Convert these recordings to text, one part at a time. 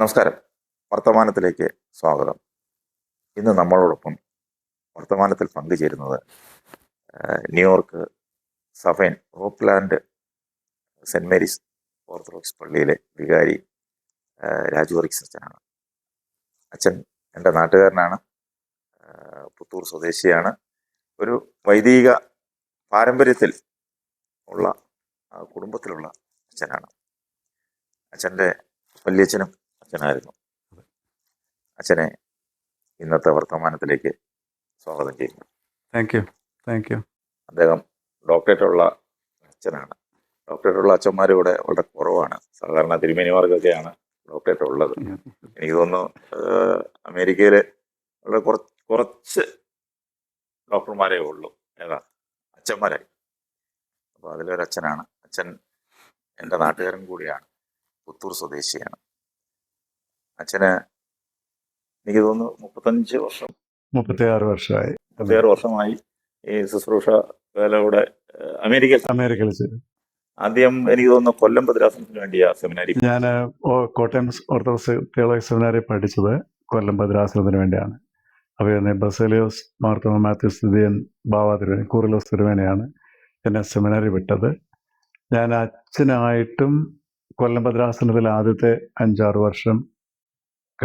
നമസ്കാരം. വർത്തമാനത്തിലേക്ക് സ്വാഗതം. ഇന്ന് നമ്മളോടൊപ്പം വർത്തമാനത്തിൽ പങ്കുചേരുന്നത് New York Suffern Rockland Saint Mary's Orthodox പള്ളിയിലെ വികാരി രാജു വർഗീസ് അച്ഛനാണ്. അച്ഛൻ എന്റെ നാട്ടുകാരനാണ് പുത്തൂർ സ്വദേശിയാണ്. ഒരു വൈദിക പാരമ്പര്യത്തിൽ ഉള്ള കുടുംബത്തിലുള്ള അച്ഛനാണ്. അച്ഛന്റെ വല്യച്ഛനും അച്ഛനായിരുന്നു അച്ഛനെ ഇന്നത്തെ വർത്തമാനത്തിലേക്ക് സ്വാഗതം ചെയ്യുന്നു. താങ്ക് യു താങ്ക് യു അദ്ദേഹം ഡോക്ടറേറ്റ് ഉള്ള അച്ഛനാണ്. ഡോക്ടറേറ്റ് ഉള്ള അച്ഛന്മാർ ഇവിടെ വളരെ കുറവാണ്. സാധാരണ തിരുമേനിമാർക്കൊക്കെയാണ് ഡോക്ടറേറ്റ് ഉള്ളത്. എനിക്ക് തോന്നുന്നു അമേരിക്കയിൽ വളരെ കുറച്ച് കുറച്ച് ഡോക്ടർമാരേ ഉള്ളൂ. ഏതാ? അച്ഛന്മാരായി. അപ്പോൾ അതിലൊരച്ഛനാണ്. അച്ഛൻ എന്റെ നാട്ടുകാരൻ കൂടിയാണ്. പുത്തൂർ സ്വദേശിയാണ്. അച്ഛന് എനിക്ക് തോന്നുന്നു മുപ്പത്തഞ്ച് വർഷം. മുപ്പത്തി ആറ് വർഷമായി. മുപ്പത്തിയാറ് വർഷമായി ഈ ശുശ്രൂഷ വേലയുടെ അമേരിക്ക അമേരിക്കയിൽ. അമേരിക്കയിൽ ചെയ്തു ആദ്യം എനിക്ക് തോന്നുന്നു കൊല്ലം ഭദ്രാസനത്തിന് വേണ്ടിയാ സെമിനാരി. ഞാൻ കോട്ടയം ഓർത്തഡോക്സ് തിയോളജി സെമിനാരി പഠിച്ചത് കൊല്ലം ഭദ്രാസനത്തിന് വേണ്ടിയാണ്. അപ്പോൾ ബസേലിയോസ് മാർത്തോമ മാത്യൂസ് സ്ഥിതിയൻ ബാബ തിരുവേനി കൂറിലോസ് തിരുവേനയാണ് എന്നെ സെമിനാരി വിട്ടത്. ഞാൻ അച്ഛനായിട്ടും കൊല്ലം ഭദ്രാസനത്തിൽ ആദ്യത്തെ അഞ്ചാറ് വർഷം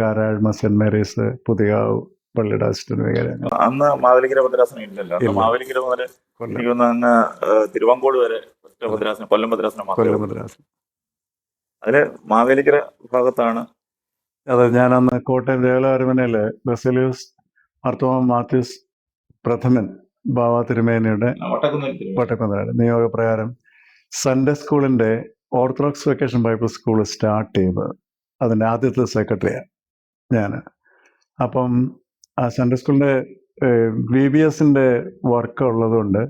കാരാഴ്മ സെന്റ് മേരീസ് പുതിയ പള്ളിയുടെ അസിസ്റ്റന്റ് വികാരം അന്ന് മാവേലിക്കര ഭദ്രാസനം ഇല്ലല്ലോ. മാവേലിക്കര മുതൽ എനിക്ക് അന്ന് തിരുവാങ്കോട് വരെ ഭദ്രാസനം കൊല്ലം ഭദ്രാസനം കൊല്ലം ഭദ്രാസന. അതിൽ മാവേലിക്കര ഭാഗത്താണ് അതെ ഞാൻ അന്ന് കോട്ടയം ദേവലാരമനയിൽ ബസലിയൂസ് മാർത്തോമ മാത്യൂസ് പ്രഥമൻ ബാബ തിരുമേനിയുടെ വട്ടക്കുന്നാട് നിയോഗപ്രകാരം സൺഡേ സ്കൂളിന്റെ Orthodox vacation Bible school start ചെയ്തത്. അതിന്റെ ആദ്യത്തെ സെക്രട്ടറിയാണ് ഞാൻ അപ്പം ആ സൺഡേ സ്കൂളിന്റെ ബി ബി എസിന്റെ വർക്ക് ഉള്ളതുകൊണ്ട്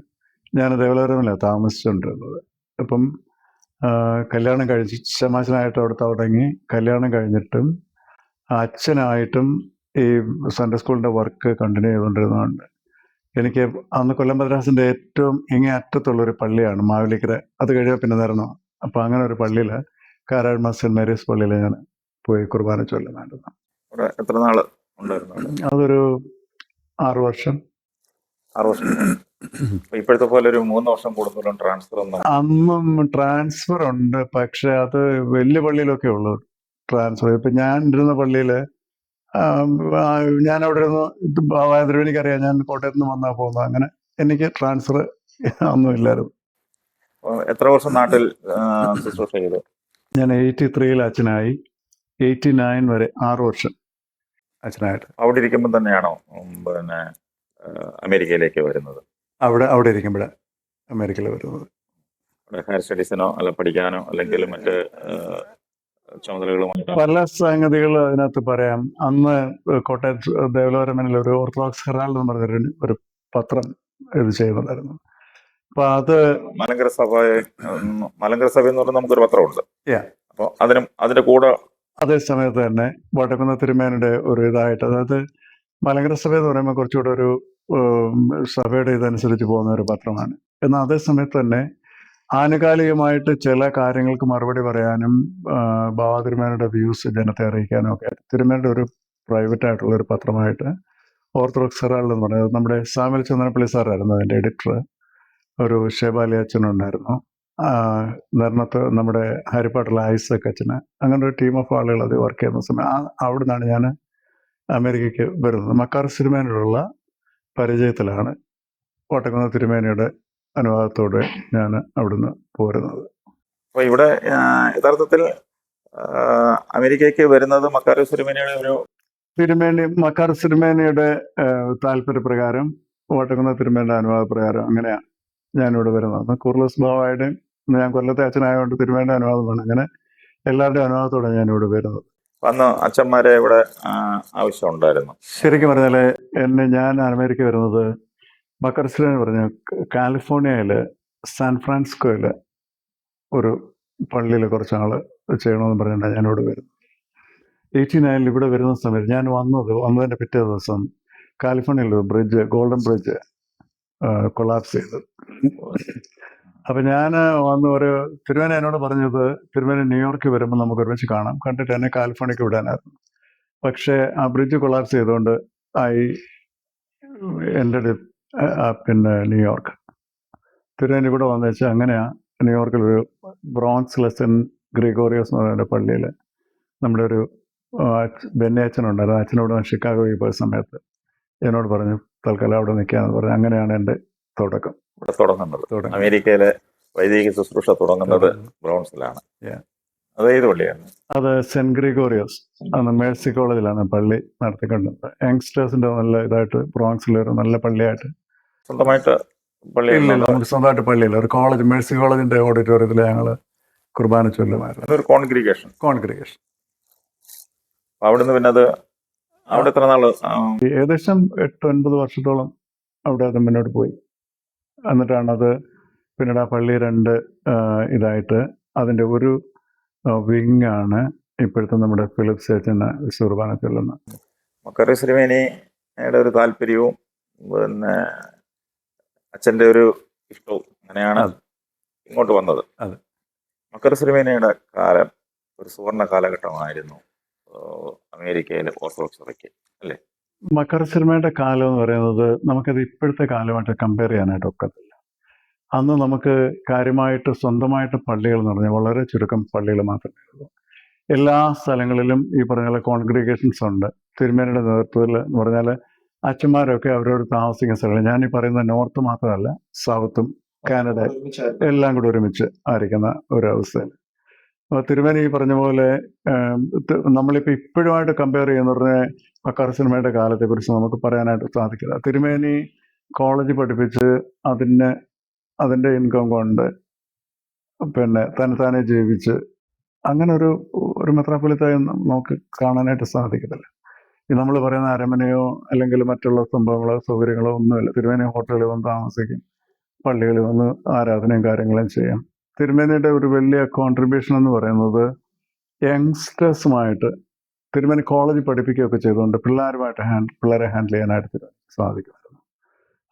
ഞാൻ ദേവലോരമല്ല താമസിച്ചുകൊണ്ടിരുന്നത് അപ്പം കല്യാണം കഴിച്ച് ശമാശനായിട്ട് അവിടെ തുടങ്ങി കല്യാണം കഴിഞ്ഞിട്ടും അച്ഛനായിട്ടും ഈ സൺഡേ സ്കൂളിന്റെ വർക്ക് കണ്ടിന്യൂ ചെയ്തുകൊണ്ടിരുന്നതുകൊണ്ട് എനിക്ക് അന്ന് കൊല്ലം മദ്രാസിന്റെ ഏറ്റവും ഇങ്ങേ അറ്റത്തുള്ളൊരു പള്ളിയാണ് മാവിലിക്കര. അത് കഴിയാൻ പിന്നെ തരണം അപ്പോൾ അങ്ങനെ ഒരു പള്ളിയിൽ കാരാഴ്മ സെന്റ് മേരീസ് പള്ളിയിൽ ഞാൻ പോയി കുർബാന ചൊല്ലുന്നുണ്ടായിരുന്നു എത്ര നാൾ ഉണ്ടായിരുന്നു അതൊരു ആറു വർഷം. ആറു വർഷം. ഇപ്പോഴത്തെ പോലെ ഒരു മൂന്ന് വർഷം കൂടുമ്പോഴും ട്രാൻസ്ഫർ അന്നും ട്രാൻസ്ഫർ ഉണ്ട്. പക്ഷെ അത് വലിയ പള്ളിയിലൊക്കെ ഉള്ളു ട്രാൻസ്ഫർ ഇപ്പൊ ഞാൻ ഇരുന്ന പള്ളിയിൽ ഞാൻ അവിടെ ഇരുന്ന് ഇത് എനിക്കറിയാം ഞാൻ കോട്ടയത്ത് നിന്ന് വന്നാ പോകുന്നത്. അങ്ങനെ എനിക്ക് ട്രാൻസ്ഫർ ഒന്നും ഇല്ലായിരുന്നു. എത്ര വർഷം നാട്ടിൽ ആ, ശുശ്രൂഷ ചെയ്തു? ഞാൻ എയ്റ്റി ത്രീയിൽ അച്ഛനായി. എയ്റ്റി നയൻ വരെ ആറ് വർഷം. അച്ഛനായിട്ട്. അവിടെ ഇരിക്കുമ്പോൾ തന്നെയാണോ? പിന്നെ അമേരിക്കയിലേക്ക് വരുന്നത്. അവിടെ അവിടെ ഇരിക്കുമ്പോൾ അമേരിക്കയിൽ വരുന്നത്. അവിടെ ഹയർ സ്റ്റഡീസിനോ അല്ല പഠിക്കാനോ അല്ലെങ്കിൽ മറ്റ് ചുമതലകളുമായിട്ടോ പല സംഗതികൾ അതിനകത്ത് പറയാം. അന്ന് കോട്ടയത്ത് ദേവലോരമനിൽ ഒരു ഓർത്തഡോക്സ് ഹെറാൾഡ് എന്ന് പറഞ്ഞൊരു ഒരു പത്രം ഇത് ചെയ്യുന്നുണ്ടായിരുന്നു. അപ്പൊ അത് മലങ്കര സഭ മലങ്കര സഭ എന്ന് പറഞ്ഞാൽ നമുക്കൊരു പത്രമുണ്ട്. അപ്പൊ അപ്പോൾ അതിനും അതിന്റെ കൂടെ അതേ സമയത്ത് തന്നെ വടക്കുന്ന തിരുമേനയുടെ ഒരു ഇതായിട്ട് അതായത് മലങ്കര സഭ എന്ന് പറയുമ്പോൾ കുറച്ചുകൂടെ ഒരു സഭയുടെ ഇതനുസരിച്ച് പോകുന്ന ഒരു പത്രമാണ്. എന്നാൽ അതേ സമയത്ത് തന്നെ ആനുകാലികമായിട്ട് ചില കാര്യങ്ങൾക്ക് മറുപടി പറയാനും ബാബ തിരുമേനയുടെ വ്യൂസ് ജനത്തെ അറിയിക്കാനും ഒക്കെ തിരുമേനയുടെ ഒരു പ്രൈവറ്റ് ആയിട്ടുള്ള ഒരു പത്രമായിട്ട് ഓർത്തഡോക്സ് ഹെറാൾഡ് എന്ന് പറയുന്നത് നമ്മുടെ സാമിൽ ചന്ദ്രപ്പള്ളി സാറായിരുന്നു അതിന്റെ എഡിറ്റർ ഒരു ഷെബാലി അച്ഛനുണ്ടായിരുന്നു നെർണത്ത് നമ്മുടെ ഹരിപ്പാട്ടുള്ള ഐസക് അച്ഛന് അങ്ങനെ ഒരു ടീം ഓഫ് ആളുകൾ അത് വർക്ക് ചെയ്യുന്ന സമയം ആ അവിടെ നിന്നാണ് ഞാൻ അമേരിക്കയ്ക്ക് വരുന്നത്. മക്കാർ സിനിമേനോടുള്ള പരിചയത്തിലാണ് കോട്ടക്കുന്ന തിരുമേനയുടെ അനുവാദത്തോടെ ഞാൻ അവിടുന്ന് പോരുന്നത്. അപ്പോൾ ഇവിടെ യഥാർത്ഥത്തിൽ അമേരിക്കയ്ക്ക് വരുന്നത് മക്കാർ സിനിമേനയുടെ ഒരു തിരുമേനി മക്കാർ സിനിമേനയുടെ താല്പര്യപ്രകാരം കോട്ടക്കുന്ന തിരുമേനയുടെ അനുവാദപ്രകാരം അങ്ങനെയാണ് ഞാനിവിടെ വരുന്നത്. കുർലസ് ബാവായുടെയും ഞാൻ കൊല്ലത്തെ അച്ഛനായതുകൊണ്ട് തിരുമേനയുടെ അനുവാദമാണ്. അങ്ങനെ എല്ലാവരുടെയും അനുവാദത്തോടെ ഞാൻ ഇവിടെ വരുന്നത്. വന്ന് അച്ഛന്മാരെ ഇവിടെ ആവശ്യമുണ്ടായിരുന്നു. ആവശ്യം ഉണ്ടായിരുന്നു ശരിക്കും പറഞ്ഞാൽ എന്നെ ഞാൻ അമേരിക്ക വരുന്നത് ബക്കർസിലെ പറഞ്ഞ കാലിഫോർണിയയിൽ സാൻ ഫ്രാൻസിസ്കോയിൽ ഒരു പള്ളിയിൽ കുറച്ച് ആൾ ചെയ്യണമെന്ന് പറഞ്ഞിട്ടാണ് ഞാനിവിടെ വരുന്നത്. എയ്റ്റി നയനിൽ ഇവിടെ വരുന്ന സമയത്ത് ഞാൻ വന്നത് വന്നതിന്റെ പിറ്റേ ദിവസം കാലിഫോർണിയയിലൊരു ബ്രിഡ്ജ് ഗോൾഡൻ ബ്രിഡ്ജ് കൊളാപ്സ് ചെയ്തു. അപ്പൊ ഞാൻ വന്ന് ഒരു തിരുവേന എന്നോട് പറഞ്ഞത് തിരുവേന ന്യൂയോർക്ക് വരുമ്പോൾ നമുക്ക് ഒരുമിച്ച് കാണാം. കണ്ടിട്ട് എന്നെ കാലിഫോർണിയക്ക് വിടാനായിരുന്നു. പക്ഷേ ആ ബ്രിഡ്ജ് കൊളാപ്സ് ചെയ്തുകൊണ്ട് ആയി എന്റെ പിന്നെ ന്യൂയോർക്ക്. തിരുവേന ഇവിടെ വന്നു വെച്ചാൽ അങ്ങനെയാണ് ന്യൂയോർക്കിൽ ഒരു ബ്രോൺസ് ലെസൺ ഗ്രിഗോറിയസ് എന്ന് പറയുന്ന പള്ളിയിൽ നമ്മുടെ ഒരു ബെന്നി അച്ഛനുണ്ടായിരുന്നു അച്ഛനോട് ഷിക്കാഗോയിൽ പോയ സമയത്ത് എന്നോട് പറഞ്ഞു തൽക്കാലം അവിടെ നിൽക്കാന്ന് പറഞ്ഞു. അങ്ങനെയാണ് എന്റെ തുടക്കം. ഇവിടെ തുടങ്ങുന്നത്. അമേരിക്കയിലെ വൈദിക ശുശ്രൂഷ തുടങ്ങുന്നത് ബ്രോൺസിലാണ്. അത് ഏത് പള്ളിയാണ്? അത് സെന്റ് ഗ്രിഗോറിയസ് അന്ന് മേഴ്സി കോളേജിലാണ് പള്ളി നടത്തിക്കൊണ്ടത്. യങ്സ്റ്റേഴ്സിന്റെ നല്ല ഇതായിട്ട് ബ്രോൺസിലെ ഒരു നല്ല പള്ളിയായിട്ട്. സ്വന്തമായിട്ട് പള്ളിയില്ല നമുക്ക് സ്വന്തമായിട്ട് പള്ളിയില്ല. ഒരു കോളേജ് മേഴ്സി കോളേജിന്റെ ഓഡിറ്റോറിയത്തിൽ ഞങ്ങൾ കുർബാന ചൊല്ലുമായിരുന്നു. ഒരു കോൺഗ്രിഗേഷൻ കോൺഗ്രിഗേഷൻ അവിടുന്ന് പിന്നെ അത് അവിടെ എത്ര നാൾ? ഏകദേശം എട്ട് ഒൻപത് വർഷത്തോളം അവിടെ അത് മുന്നോട്ട് പോയി. എന്നിട്ടാണ് അത് പിന്നീട് ആ പള്ളി രണ്ട് ഇതായിട്ട് അതിന്റെ ഒരു വിങ് ആണ് ഇപ്പോഴത്തെ നമ്മുടെ ഫിലിപ്സ് ചേച്ചന് വിശ്വർബാന ചൊല്ലുന്നത് മക്കറി ശ്രീമേനിയുടെ ഒരു താല്പര്യവും പിന്നെ അച്ഛന്റെ ഒരു ഇഷ്ടവും അങ്ങനെയാണ് ഇങ്ങോട്ട് വന്നത്. അതെ. മക്കറി ശ്രീമേനിയുടെ കാലം ഒരു സുവർണ കാലഘട്ടമായിരുന്നു അമേരിക്കയിലെ ഓർത്തഡോക്സ് സഭയ്ക്ക് മക്കര സിനിമയുടെ കാലം എന്ന് പറയുന്നത് നമുക്കത് ഇപ്പോഴത്തെ കാലമായിട്ട് കമ്പയർ ചെയ്യാനായിട്ട് ഒക്കത്തില്ല. അന്ന് നമുക്ക് കാര്യമായിട്ട് സ്വന്തമായിട്ട് പള്ളികൾ എന്ന് പറഞ്ഞാൽ വളരെ ചുരുക്കം പള്ളികൾ മാത്രമേ ഉള്ളൂ. എല്ലാ സ്ഥലങ്ങളിലും ഈ പറഞ്ഞ കോൺഗ്രിഗേഷൻസ് ഉണ്ട്. തിരുമേനയുടെ നേതൃത്വത്തിൽ എന്ന് പറഞ്ഞാൽ അച്ഛന്മാരൊക്കെ അവരോട് താമസിക്കുന്ന സ്ഥലങ്ങൾ. ഞാൻ ഈ പറയുന്ന നോർത്ത് മാത്രമല്ല സൗത്തും കാനഡ എല്ലാം കൂടി ഒരുമിച്ച് ആയിരിക്കുന്ന ഒരു അപ്പോൾ തിരുമേനി ഈ പറഞ്ഞ പോലെ നമ്മളിപ്പോൾ ഇപ്പോഴുമായിട്ട് കമ്പയർ ചെയ്യുന്ന പറഞ്ഞാൽ മക്കാർ സിനിമയുടെ കാലത്തെക്കുറിച്ച് നമുക്ക് പറയാനായിട്ട് സാധിക്കില്ല. തിരുമേനി കോളേജ് പഠിപ്പിച്ച് അതിന് അതിന്റെ ഇൻകം കൊണ്ട് പിന്നെ തന്നെത്താനെ ജീവിച്ച് അങ്ങനെ ഒരു ഒരു മെത്രാപ്പൊലിത്തായി നമുക്ക് കാണാനായിട്ട് സാധിക്കത്തില്ല. ഈ നമ്മൾ പറയുന്ന അരമനയോ അല്ലെങ്കിൽ മറ്റുള്ള സംഭവങ്ങളോ സൗകര്യങ്ങളോ ഒന്നുമില്ല. തിരുമേനി ഹോട്ടലിൽ വന്ന് താമസിക്കും. പള്ളികളിൽ വന്ന് ആരാധനയും കാര്യങ്ങളും ചെയ്യാം. തിരുമേനിയുടെ ഒരു വലിയ കോൺട്രിബ്യൂഷൻ എന്ന് പറയുന്നത് യങ്സ്റ്റേഴ്സുമായിട്ട് തിരുമേനി കോളേജിൽ പഠിപ്പിക്കുകയൊക്കെ ചെയ്തുകൊണ്ട് പിള്ളേരുമായിട്ട് ഹാൻഡ് പിള്ളേരെ ഹാൻഡിൽ ചെയ്യാനായിട്ട് സാധിക്കുമായിരുന്നു.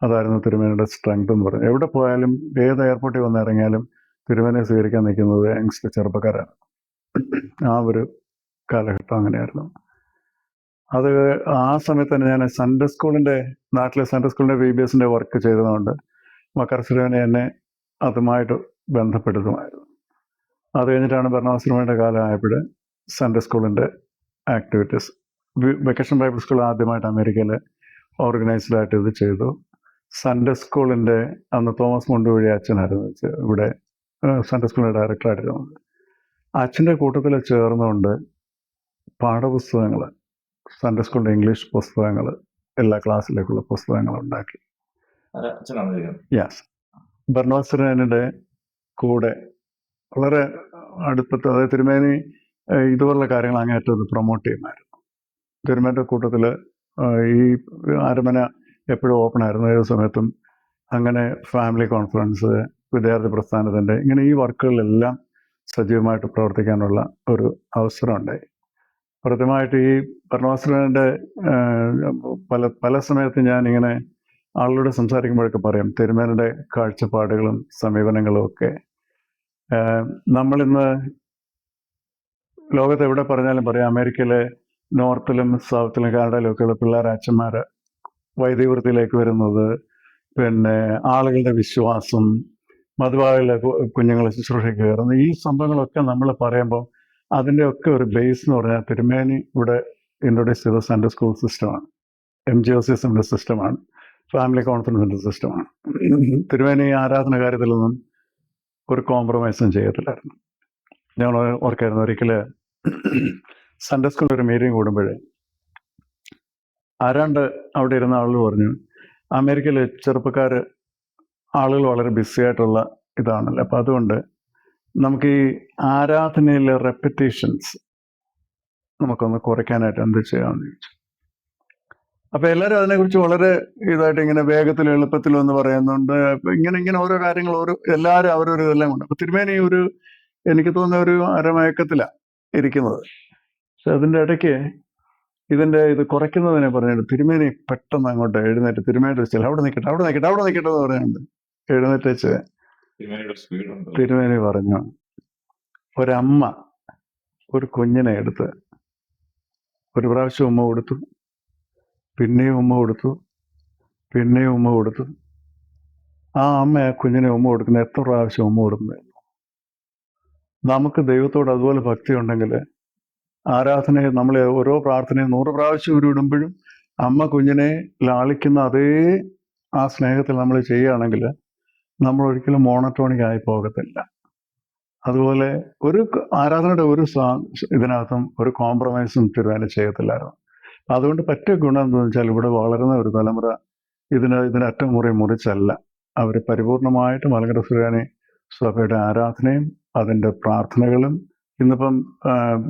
അതായിരുന്നു തിരുമേനിയുടെ സ്ട്രെങ്ത് എന്ന് പറയുന്നത്. എവിടെ പോയാലും ഏത് എയർപോർട്ടിൽ വന്ന് ഇറങ്ങിയാലും തിരുമേനെ സ്വീകരിക്കാൻ നിൽക്കുന്നത് യങ്സ്റ്റർ ചെറുപ്പക്കാരാണ്. ആ ഒരു കാലഘട്ടം അങ്ങനെയായിരുന്നു. അത് ആ സമയത്ത് തന്നെ ഞാൻ സൺഡേ സ്കൂളിന്റെ നാട്ടിലെ സൺഡേ സ്കൂളിന്റെ വി ബി എസിന്റെ വർക്ക് ചെയ്തതുകൊണ്ട് മക്കർ സുരേനെ എന്നെ അതുമായിട്ട് ബന്ധപ്പെടുത്തുമായിരുന്നു അത് കഴിഞ്ഞിട്ടാണ് ഭരണാശ്രമയുടെ കാലമായപ്പോൾ സൺഡേ സ്കൂളിന്റെ ആക്ടിവിറ്റീസ് വെക്കേഷൻ ബൈബിൾ സ്കൂൾ ആദ്യമായിട്ട് അമേരിക്കയിൽ ഓർഗനൈസ്ഡ് ആയിട്ട് ഇത് ചെയ്തു. സൺഡേ സ്കൂളിന്റെ അന്ന് തോമസ് മുണ്ടുവഴി അച്ഛനായിരുന്നു ഇവിടെ സൺഡേ സ്കൂളിന്റെ ഡയറക്ടറായിട്ടിരുന്നത് അച്ഛന്റെ കൂട്ടത്തിൽ ചേർന്നുകൊണ്ട് പാഠപുസ്തകങ്ങൾ സൺഡേ സ്കൂളിന്റെ ഇംഗ്ലീഷ് പുസ്തകങ്ങൾ എല്ലാ ക്ലാസ്സിലേക്കുള്ള പുസ്തകങ്ങൾ ഉണ്ടാക്കി. യെസ് ഭരണോത്സരന്റെ കൂടെ വളരെ അടുപ്പത്ത് അതായത് തിരുമേനി ഇതുപോലുള്ള കാര്യങ്ങൾ അങ്ങേറ്റത് പ്രൊമോട്ട് ചെയ്യുമായിരുന്നു. തിരുമേന്റെ കൂട്ടത്തിൽ ഈ അരമന എപ്പോഴും ഓപ്പൺ ആയിരുന്നു. ഏത് സമയത്തും അങ്ങനെ ഫാമിലി കോൺഫറൻസ് വിദ്യാർത്ഥി പ്രസ്ഥാനത്തിന്റെ ഇങ്ങനെ ഈ വർക്കുകളിലെല്ലാം സജീവമായിട്ട് പ്രവർത്തിക്കാനുള്ള ഒരു അവസരമുണ്ടായി. പ്രഥമമായിട്ട് ഈ ഭരണവാസനന്റെ പല പല സമയത്ത് ഇങ്ങനെ ആളുകളോട് സംസാരിക്കുമ്പോഴൊക്കെ പറയാം തിരുമേനയുടെ കാഴ്ചപ്പാടുകളും സമീപനങ്ങളും ഒക്കെ. നമ്മളിന്ന് ലോകത്ത് എവിടെ പറഞ്ഞാലും പറയാം. അമേരിക്കയിലെ നോർത്തിലും സൗത്തിലും കാനഡയിലും ഉള്ള പിള്ളേർ അച്ഛന്മാർ വൈദികവൃത്തിയിലേക്ക് വരുന്നത് പിന്നെ ആളുകളുടെ വിശ്വാസം മധുവാകളുടെ കുഞ്ഞുങ്ങളെ ശുശ്രൂഷയ്ക്ക് കയറുന്നത്. ഈ സംഭവങ്ങളൊക്കെ നമ്മൾ പറയുമ്പോൾ അതിന്റെ ഒക്കെ ഒരു ബേസ് എന്ന് പറഞ്ഞാൽ തിരുമേനി ഇവിടെ ഇൻട്രൊഡ്യൂസ് ചെയ്ത സെൻട്രൽ സ്കൂൾ സിസ്റ്റമാണ് എം ജി ഒ സി എസിന്റെ സിസ്റ്റമാണ് ഫാമിലി കോൺഫറൻസിന്റെ സിസ്റ്റമാണ് തിരുമേനി ആരാധന കാര്യത്തിലൊന്നും ഒരു കോംപ്രമൈസും ചെയ്യത്തില്ലായിരുന്നു. ഞാൻ ഓർക്കായിരുന്നു ഒരിക്കൽ സൺഡേ സ്കൂളിൽ ഒരു മീറ്റിംഗ് കൂടുമ്പോഴേ. ആരാണ്ട് അവിടെ ഇരുന്ന ആളുകൾ പറഞ്ഞു അമേരിക്കയിലെ ചെറുപ്പക്കാർ ആളുകൾ വളരെ ബിസി ആയിട്ടുള്ള ഇതാണല്ലോ. അപ്പം അതുകൊണ്ട് നമുക്ക് ഈ ആരാധനയിലെ റെപ്പറ്റീഷൻസ് നമുക്കൊന്ന് കുറയ്ക്കാനായിട്ട് എന്ത് ചെയ്യാമെന്ന് ചോദിച്ചു. അപ്പോൾ എല്ലാവരും അതിനെക്കുറിച്ച് വളരെ ഇതായിട്ട് ഇങ്ങനെ വേഗത്തിലും എളുപ്പത്തിലും എന്ന് പറയുന്നുണ്ട്. ഇങ്ങനെ ഇങ്ങനെ ഓരോ കാര്യങ്ങൾ ഓരോ എല്ലാവരും അവരൊരു ഇതെല്ലാം കൊണ്ട് അപ്പം തിരുമേനി ഒരു എനിക്ക് തോന്നുന്ന ഒരു അരമയക്കത്തിലാണ് ഇരിക്കുന്നത്. പക്ഷെ അതിന്റെ ഇടയ്ക്ക് ഇതിന്റെ ഇത് കുറയ്ക്കുന്നതിനെ പറഞ്ഞിട്ട് തിരുമേനി പെട്ടെന്ന് അങ്ങോട്ട് എഴുന്നേറ്റ് തിരുമേനി വെച്ചാൽ അവിടെ നിൽക്കട്ടെ അവിടെ നിൽക്കട്ടെ അവിടെ നിൽക്കട്ടെ എന്ന് പറയുന്നുണ്ട്. എഴുന്നേറ്റ് വെച്ച് തിരുമേനി പറഞ്ഞു ഒരമ്മ ഒരു കുഞ്ഞിനെ എടുത്ത് ഒരു പ്രാവശ്യം ഉമ്മ കൊടുത്തു പിന്നെയും ഉമ്മ കൊടുത്തു പിന്നെയും ഉമ്മ കൊടുത്തു. ആ അമ്മ ആ കുഞ്ഞിനെ ഉമ്മ കൊടുക്കുന്ന എത്ര പ്രാവശ്യം ഉമ്മ കൊടുക്കുന്നത് നമുക്ക് ദൈവത്തോട് അതുപോലെ ഭക്തി ഉണ്ടെങ്കിൽ ആരാധനയെ നമ്മൾ ഓരോ പ്രാർത്ഥനയും നൂറ് പ്രാവശ്യം ഉരുവിടുമ്പോഴും അമ്മ കുഞ്ഞിനെ ലാളിക്കുന്ന അതേ ആ സ്നേഹത്തിൽ നമ്മൾ ചെയ്യുകയാണെങ്കിൽ നമ്മൾ ഒരിക്കലും മോണറ്റോണിക് ആയി പോകത്തില്ല. അതുപോലെ ഒരു ആരാധനയുടെ ഒരു ഇതിനകത്തും ഒരു കോംപ്രമൈസും തിരുവാനും ചെയ്യത്തില്ലായിരുന്നു. അതുകൊണ്ട് പറ്റിയ ഗുണം എന്താണെന്ന് വെച്ചാൽ ഇവിടെ വളരുന്ന ഒരു തലമുറ ഇതിന് അറ്റം മുറി മുറിച്ചല്ല. അവർ പരിപൂർണമായിട്ട് മലങ്കര സുരാനി സഭയുടെ ആരാധനയും അതിന്റെ പ്രാർത്ഥനകളും ഇന്നിപ്പം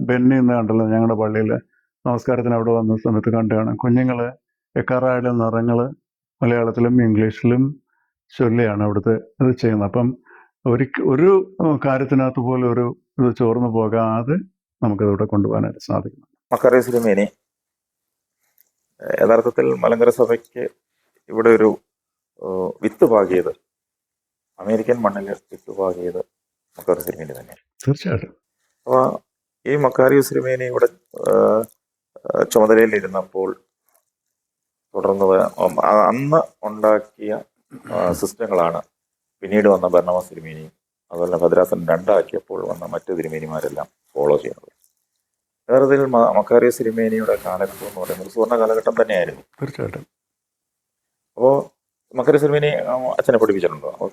ബെന്നി ഇന്ന് കണ്ടല്ലോ ഞങ്ങളുടെ പള്ളിയിൽ നമസ്കാരത്തിന് അവിടെ വന്ന സമയത്ത് കണ്ടാണ് കുഞ്ഞുങ്ങൾ എക്കാറായാലും നിറങ്ങൾ മലയാളത്തിലും ഇംഗ്ലീഷിലും ചൊല്ലിയാണ് അവിടുത്തെ ഇത് ചെയ്യുന്നത്. അപ്പം ഒരു ഒരു കാര്യത്തിനകത്ത് പോലെ ഒരു ഇത് ചോർന്നു പോകാതെ നമുക്കതിവിടെ കൊണ്ടുപോകാനായിട്ട് സാധിക്കും മക്കറി സിനിമേനി യഥാർത്ഥത്തിൽ മലങ്കര സഭയ്ക്ക് ഇവിടെ ഒരു വിത്ത് പാകിയത് അമേരിക്കൻ മണ്ണിൽ വിത്ത് പാകിയത് മക്കറി സിനിമേനി തന്നെ. തീർച്ചയായിട്ടും. അപ്പോൾ ഈ മക്കാരി സിനിമേനെ ഇവിടെ ചുമതലയിലിരുന്നപ്പോൾ തുടർന്ന് അന്ന് ഉണ്ടാക്കിയ സിസ്റ്റങ്ങളാണ് പിന്നീട് വന്ന ഭരണവാ സിനിമേനിയും അതുപോലെ തന്നെ ഭദ്രാസൻ രണ്ടാക്കിയപ്പോൾ വന്ന മറ്റു തിരുമേനിമാരെല്ലാം ഫോളോ ചെയ്യുന്നത്. യഥാർത്ഥത്തിൽ മക്കാരിയ സിനിമേനിയുടെ കാലഘട്ടം എന്ന് പറയുന്നത് സുവർണ കാലഘട്ടം തന്നെയായിരുന്നു. തീർച്ചയായിട്ടും. അപ്പോൾ മക്കാരി സെമിനെ അച്ഛനെ പഠിപ്പിച്ചിട്ടുണ്ടോ?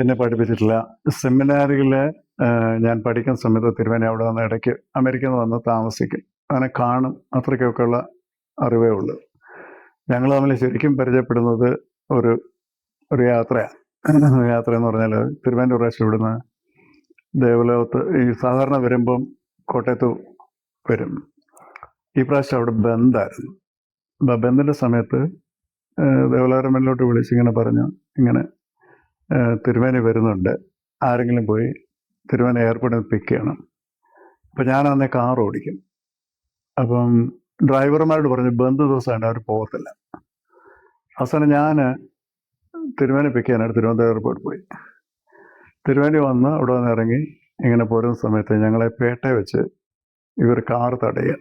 എന്നെ പഠിപ്പിച്ചിട്ടില്ല. സെമിനാറുകൾ ഞാൻ പഠിക്കുന്ന സമയത്ത് തിരുവനന്തപുരം അവിടെ വന്ന ഇടയ്ക്ക് അമേരിക്കയിൽ നിന്ന് വന്ന് താമസിക്കും. അങ്ങനെ കാണും. അത്രയ്ക്കൊക്കെയുള്ള അറിവേ ഉള്ളൂ. ഞങ്ങൾ തമ്മിൽ ശരിക്കും പരിചയപ്പെടുന്നത് ഒരു ഒരു യാത്രയാണ് യാത്ര എന്ന് പറഞ്ഞാൽ തിരുവനന്തപുരം പ്രാവശ്യം ഇവിടുന്ന് ദേവലോകത്ത് ഈ സാധാരണ വരുമ്പം കോട്ടയത്ത് വരും. ഈ പ്രാവശ്യം അവിടെ ബന്ധായിരുന്നു ബ- ബന്ദിന്റെ സമയത്ത് ദേവലാരമ്മനിലോട്ട് വിളിച്ച് ഇങ്ങനെ പറഞ്ഞു ഇങ്ങനെ തിരുമേനി വരുന്നുണ്ട്. ആരെങ്കിലും പോയി തിരുമേനി എയർപോർട്ടിൽ പിക്ക് ചെയ്യണം. അപ്പം ഞാൻ അന്നെ കാർ ഓടിക്കും. അപ്പം ഡ്രൈവർമാരോട് പറഞ്ഞു ബന്ധു ദിവസമാണ് അവർ പോകത്തില്ല. അവസാനം ഞാൻ തിരുമേനി പിക്ക് ചെയ്യാനായിട്ട് തിരുവനന്തപുരം എയർപോർട്ടിൽ പോയി. തിരുവേനി വന്ന് അവിടെ വന്ന് ഇറങ്ങി ഇങ്ങനെ പോരുന്ന സമയത്ത് ഞങ്ങളെ പേട്ട വെച്ച് ഇവർ കാർ തടയുക.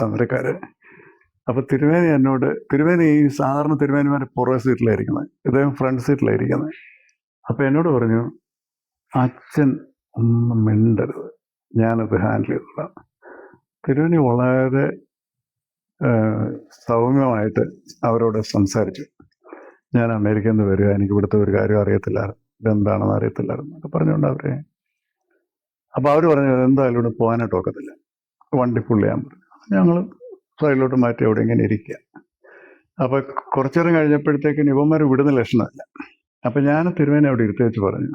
സമരക്കാര് അപ്പൊ തിരുവേനി എന്നോട് തിരുമേനി ഈ സാധാരണ തിരുവേനിമാരെ പുറകെ സീറ്റിലായിരിക്കുന്നത് ഇദ്ദേഹം ഫ്രണ്ട് സീറ്റിലായിരിക്കുന്നത് അപ്പൊ എന്നോട് പറഞ്ഞു അച്ഛൻ ഒന്നും മിണ്ടരുത്. ഞാനത് ഹാൻഡിൽ ചെയ്തോളാം. തിരുമേനി വളരെ സൗമ്യമായിട്ട് അവരോട് സംസാരിച്ചു. ഞാൻ അമേരിക്കയിൽ നിന്ന് വരിക എനിക്ക് ഇവിടുത്തെ ഒരു കാര്യം അറിയത്തില്ലായിരുന്നു ഇതെന്താണെന്ന് അറിയത്തില്ലായിരുന്നു എന്നൊക്കെ പറഞ്ഞുകൊണ്ട് അവരെ അപ്പൊ അവർ പറഞ്ഞു എന്തായാലും ഇവിടെ പോകാനായിട്ട് ഒക്കത്തില്ല. വണ്ടി പുള്ളിയാൻ പറഞ്ഞു ഞങ്ങൾ സൈഡിലോട്ട് മാറ്റി അവിടെ ഇങ്ങനെ ഇരിക്കുക. അപ്പൊ കുറച്ചു നേരം ഇവന്മാർ വിടുന്ന ലക്ഷണമല്ല. അപ്പൊ ഞാൻ തിരുവേനെ അവിടെ ഇരുത്തി വെച്ച് പറഞ്ഞു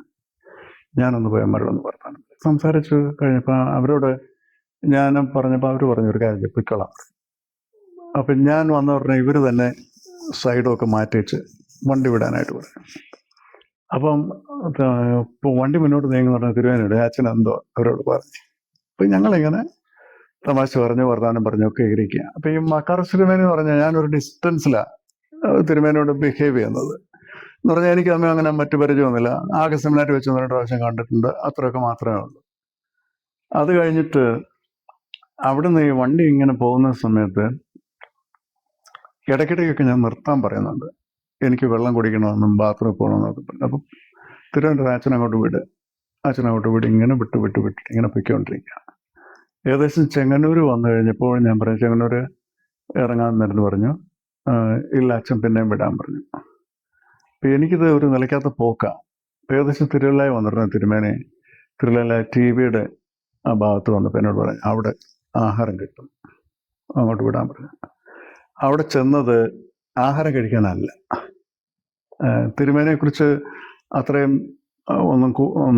ഞാനൊന്ന് പോയി അമ്മരോടൊന്ന് വർത്താനം സംസാരിച്ചു കഴിഞ്ഞപ്പോൾ അവരോട് ഞാൻ പറഞ്ഞപ്പോൾ അവർ പറഞ്ഞു ഒരു കാര്യം പൊയ്ക്കോളാം. അപ്പൊ ഞാൻ വന്ന ഉടനെ ഇവർ തന്നെ സൈഡൊക്കെ മാറ്റി വെച്ച് വണ്ടി വിടാനായിട്ട് പറഞ്ഞു. അപ്പം വണ്ടി മുന്നോട്ട് നീങ്ങുന്ന പറഞ്ഞ തിരുവേനയുടെ അച്ഛൻ എന്തോ അവരോട് പറഞ്ഞു. അപ്പൊ ഞങ്ങളിങ്ങനെ തമാശ പറഞ്ഞു വർത്തമാനം പറഞ്ഞു ഒക്കെ ഇരിക്കുക അപ്പൊ ഈ മക്കാർ സിനിമേന എന്ന് പറഞ്ഞാൽ ഞാനൊരു ഡിസ്റ്റൻസിലാണ് തിരുമേനോട് ബിഹേവ് ചെയ്യുന്നത്. എന്ന് പറഞ്ഞാൽ എനിക്ക് അമ്മ അങ്ങനെ മറ്റു പരിചയമൊന്നുമില്ല. ആകെ സെമിനാറ്റ് വെച്ച് ഒന്ന് രണ്ട് പ്രാവശ്യം കണ്ടിട്ടുണ്ട്. അത്രയൊക്കെ മാത്രമേ ഉള്ളൂ. അത് കഴിഞ്ഞിട്ട് അവിടുന്ന് ഈ വണ്ടി ഇങ്ങനെ പോകുന്ന സമയത്ത് ഇടയ്ക്കിടയ്ക്കൊക്കെ ഞാൻ നിർത്താൻ പറയുന്നുണ്ട്. എനിക്ക് വെള്ളം കുടിക്കണമെന്നും ബാത്റൂമിൽ പോകണമെന്നൊക്കെ പറഞ്ഞു. അപ്പം തിരുവനന്തപുരം അച്ഛനങ്ങോട്ട് വിട്. അച്ഛനങ്ങോട്ട് വിട് ഇങ്ങനെ വിട്ട് വിട്ട് വിട്ടിട്ട് ഇങ്ങനെ പൊയ്ക്കൊണ്ടിരിക്കുക ഏകദേശം ചെങ്ങന്നൂർ വന്നു കഴിഞ്ഞപ്പോൾ ഞാൻ പറഞ്ഞു ചെങ്ങന്നൂർ ഇറങ്ങാൻ നേരം പറഞ്ഞു. ഇല്ല അച്ഛൻ പിന്നെയും വിടാൻ പറഞ്ഞു. അപ്പം എനിക്കിത് ഒരു നിലയ്ക്കാത്ത പോക്കാണ് ഏകദേശം തിരുവല്ലായി വന്നിരുന്നു തിരുമേനെ. തിരുവല്ല ടി വിയുടെ ആ ഭാഗത്ത് വന്നപ്പോൾ എന്നോട് പറഞ്ഞു അവിടെ ആഹാരം കിട്ടും. അങ്ങോട്ട് വിടാൻ പറഞ്ഞു. അവിടെ ചെന്നത് ആഹാരം കഴിക്കാനല്ല. തിരുമേനെ കുറിച്ച് അത്രയും ഒന്നും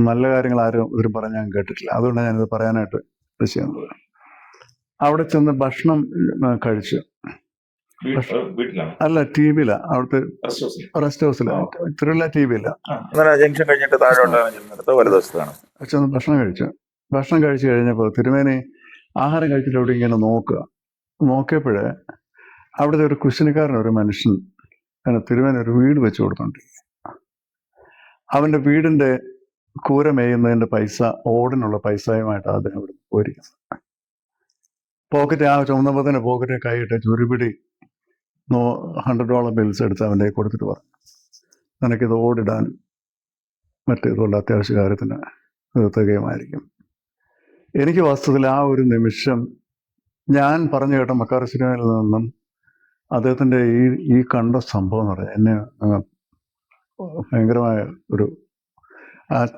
നല്ല കാര്യങ്ങൾ ആരും ഇവർ പറഞ്ഞ് ഞാൻ കേട്ടിട്ടില്ല. അതുകൊണ്ട് ഞാനിത് പറയാനായിട്ട് ചെയ്യുന്നത് അവിടെ ചെന്ന് ഭക്ഷണം കഴിച്ചു. അല്ല ടി വി അവിടുത്തെ റെസ്റ്റ് ഹൗസിലാണ് തിരുവല്ല ടി വി ജംഗ്ഷൻ കഴിഞ്ഞിട്ട് താഴോട്ടാണ് ചെന്ന് ഭക്ഷണം കഴിച്ചു. ഭക്ഷണം കഴിച്ചു കഴിഞ്ഞപ്പോൾ തിരുമേനി ആഹാരം കഴിച്ചിട്ട് അവിടെ ഇങ്ങനെ നോക്കുക. നോക്കിയപ്പോഴേ അവിടുത്തെ ഒരു കുശിനിക്കാരൻ ഒരു മനുഷ്യൻ തിരുമേനി ഒരു വീട് വെച്ച് കൊടുത്തോണ്ടിരിക്കുക അവന്റെ വീടിന്റെ കൂര മേയുന്നതിന്റെ പൈസ ഓടിനുള്ള പൈസയുമായിട്ട് അദ്ദേഹം ഇവിടെ പോയിരിക്കുന്നത്. പോക്കറ്റ് ആ ചുമന്നപ്പത്തിന് പോക്കറ്റ് കൈയിട്ട് ചുരുപിടി നോ ഹൺഡ്രഡ് ഡോളർ ബിൽസ് എടുത്ത് അവന്റെ കൊടുത്തിട്ട് പറഞ്ഞു. നിനക്കിത് ഓടിടാൻ മറ്റേതുള്ള അത്യാവശ്യ കാര്യത്തിന് ഇത് തികയുമായിരിക്കും. എനിക്ക് വാസ്തവത്തിൽ ആ ഒരു നിമിഷം ഞാൻ പറഞ്ഞു കേട്ട മക്കാർ സിനിമയിൽ നിന്നും അദ്ദേഹത്തിന്റെ ഈ ഈ കണ്ട സംഭവം എന്ന് പറഞ്ഞാൽ എന്നെ ഭയങ്കരമായ ഒരു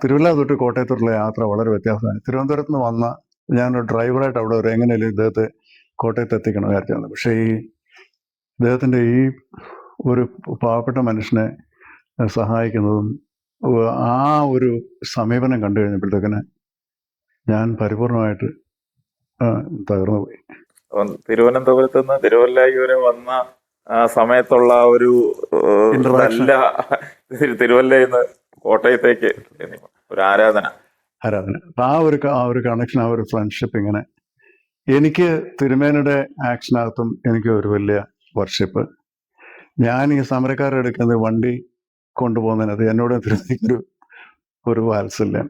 തിരുവല്ല തൊട്ട് കോട്ടയത്തോട്ടുള്ള യാത്ര വളരെ വ്യത്യാസമാണ്. തിരുവനന്തപുരത്ത് നിന്ന് വന്ന ഞാനൊരു ഡ്രൈവറായിട്ട് അവിടെ ഒരു എങ്ങനെയല്ലേ ഇദ്ദേഹത്തെ കോട്ടയത്ത് എത്തിക്കണം വിചാരിച്ചാണ് പക്ഷേ ഈ ഇദ്ദേഹത്തിന്റെ ഈ ഒരു പാവപ്പെട്ട മനുഷ്യനെ സഹായിക്കുന്നതും ആ ഒരു സമീപനം കണ്ടു കഴിഞ്ഞപ്പോഴത്തേക്കിന് ഞാൻ പരിപൂർണമായിട്ട് തകർന്നു പോയി. തിരുവനന്തപുരത്ത് നിന്ന് തിരുവല്ലായി വരെ വന്ന ആ സമയത്തുള്ള ഒരു. നല്ല തിരുവല്ലയിൽ നിന്ന് കോട്ടയത്തേക്ക് ഒരു ആരാധന. ആരാധന. ആ ഒരു ആ ഒരു കണക്ഷൻ ആ ഒരു ഫ്രണ്ട്ഷിപ്പ് ഇങ്ങനെ. എനിക്ക് തിരുമേനയുടെ ആക്ഷനകത്തും എനിക്ക് ഒരു വലിയ വർഷിപ്പ് ഞാൻ ഈ സമരക്കാരെ എടുക്കുന്നത് വണ്ടി കൊണ്ടുപോകുന്നതിനകത്ത് എന്നോട് തിരുമേനിക്കൊരു ഒരു വാത്സല്യം.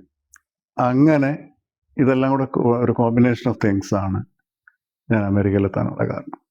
അങ്ങനെ ഇതെല്ലാം കൂടെ ഒരു കോമ്പിനേഷൻ ഓഫ് തിങ്സ് ആണ് ഞാൻ അമേരിക്കയിലെത്താനുള്ള കാരണം.